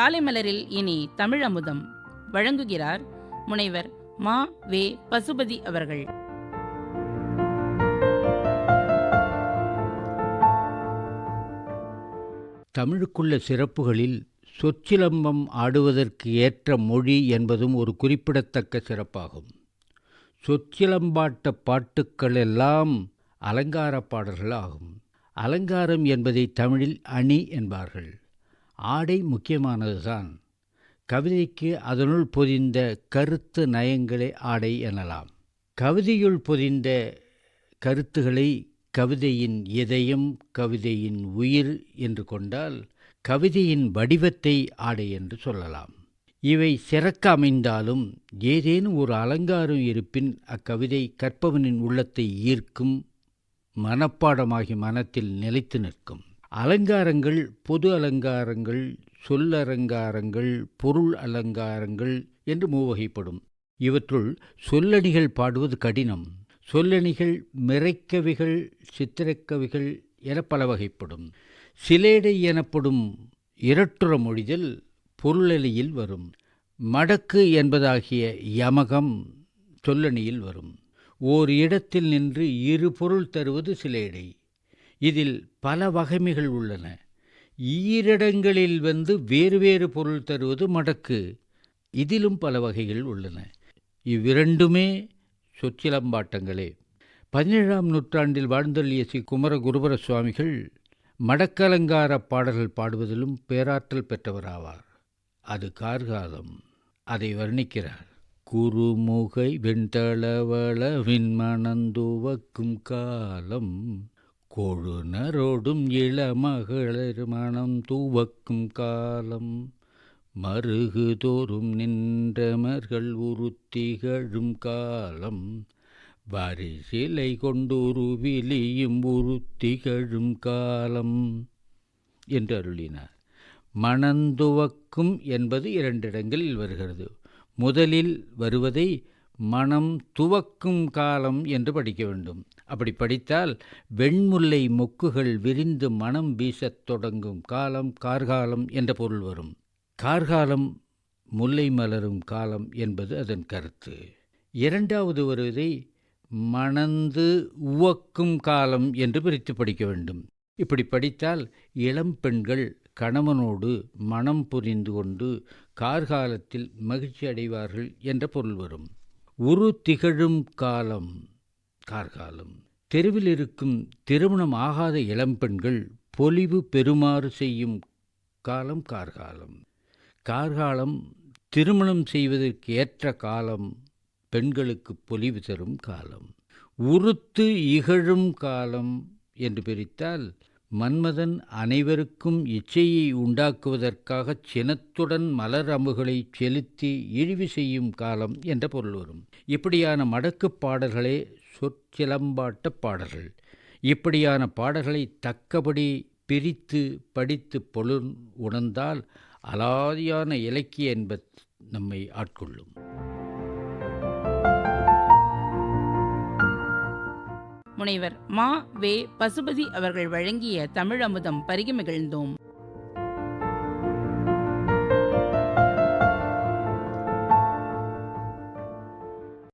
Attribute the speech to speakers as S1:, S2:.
S1: காலை மலரில் இனி தமிழ் அமுதம் வழங்குகிறார் முனைவர் மா. வே. பசுபதி அவர்கள்.
S2: தமிழுக்குள்ள சிறப்புகளில் சொற்சிலம்பம் ஆடுவதற்கு ஏற்ற மொழி என்பதும் ஒரு குறிப்பிடத்தக்க சிறப்பாகும். சொற்சிலம்பாட்ட பாட்டுக்கள் எல்லாம் அலங்கார பாடல்கள் ஆகும் அலங்காரம் என்பதை தமிழில் அணி என்பார்கள். ஆடை முக்கியமானதுதான். கவிதைக்கு அதனுள் பொதிந்த கருத்து நயங்களே ஆடை எனலாம். கவிதையுள் பொதிந்த கருத்துகளை கவிதையின் இதயம் கவிதையின் உயிர் என்று கொண்டால் கவிதையின் வடிவத்தை ஆடை என்று சொல்லலாம். இவை சிறக்க அமைந்தாலும் ஏதேனும் ஒரு அலங்காரம் இருப்பின் அக்கவிதை கற்பவனின் உள்ளத்தை ஈர்க்கும் மனப்பாடமாகி மனத்தில் நிலைத்து நிற்கும். அலங்காரங்கள் பொது அலங்காரங்கள் சொல்லலங்காரங்கள் பொருள் அலங்காரங்கள் என்று மூவகைப்படும். இவற்றுள் சொல்லணிகள் பாடுவது கடினம். சொல்லணிகள் மிரைக்கவிகள் சித்திரக்கவிகள் என பல வகைப்படும் சிலேடை எனப்படும் இரட்டுற மொழிதல் பொருளலியில் வரும். மடக்கு என்பதாகிய யமகம் சொல்லணியில் வரும். ஓர் இடத்தில் நின்று இரு பொருள் தருவது சிலேடை. இதில் பல வகைமைகள் உள்ளன. ஈரிடங்களில் வந்து வேறு வேறு பொருள் தருவது மடக்கு இதிலும் பல வகைகள் உள்ளன. இவ்விரண்டுமே சொச்சிலம்பாட்டங்களே. பதினேழாம் நூற்றாண்டில் வாழ்ந்தள்ளிய ஸ்ரீ குமர குருபர சுவாமிகள் மடக்கலங்கார பாடல்கள் பாடுவதிலும் பேராற்றல் பெற்றவராவார். அது கார்காலம் அதை வர்ணிக்கிறார். குருமுகை வெண்தளவள விண்மணந்துவக்கும் காலம் கொழுநரோடும் இளமகளிர் மனம் தூவக்கும் காலம். மருகு தோறும் நின்றமர்கள் உருத்திகழும் காலம். வரிசிலை கொண்டு விழியும் உருத்திகழும் காலம். என்று அருளினார். மணந்துவக்கும் என்பது இரண்டிடங்களில் வருகிறது. முதலில் வருவதை மனம் துவக்கும் காலம் என்று படிக்க வேண்டும். அப்படி படித்தால் வெண்முல்லை மொக்குகள் விரிந்து மனம் வீசத் தொடங்கும் காலம் கார்காலம் என்ற பொருள் வரும். கார்காலம் முல்லை மலரும் காலம் என்பது அதன் கருத்து. இரண்டாவது வருவதை மணந்து உவக்கும் காலம் என்று பிரித்து படிக்க வேண்டும். இப்படி படித்தால் இளம் பெண்கள் கணவனோடு மனம் புரிந்து கொண்டு கார்காலத்தில் மகிழ்ச்சி அடைவார்கள் என்ற பொருள் வரும். உரு திகழும் காலம் கார்காலம். தெருவில் இருக்கும் திருமணம் ஆகாத இளம்பெண்கள் பொலிவு பெறுமாறு செய்யும் காலம் கார்காலம். கார்காலம் திருமணம் செய்வதற்கு ஏற்ற காலம் பெண்களுக்கு பொலிவு தரும் காலம். உறுத்து இகழும் காலம் என்று பிரித்தால் மன்மதன் அனைவருக்கும் இச்சையை உண்டாக்குவதற்காகச் சினத்துடன் மலர் அம்புகளை செலுத்தி இழிவு செய்யும் காலம் என்ற பொருள் வரும். இப்படியான மடக்குப் பாடல்களே சொற்சிலம்பாட்ட பாடல்கள். இப்படியான பாடல்களை தக்கபடி பிரித்து படித்து பொருள் உணர்ந்தால் அலாதியான இலக்கிய என்பது நம்மை ஆட்கொள்ளும்.
S1: முனைவர் மா வே பசுபதி அவர்கள் வழங்கிய தமிழ் அமுதம் பருகி மகிழ்ந்தோம்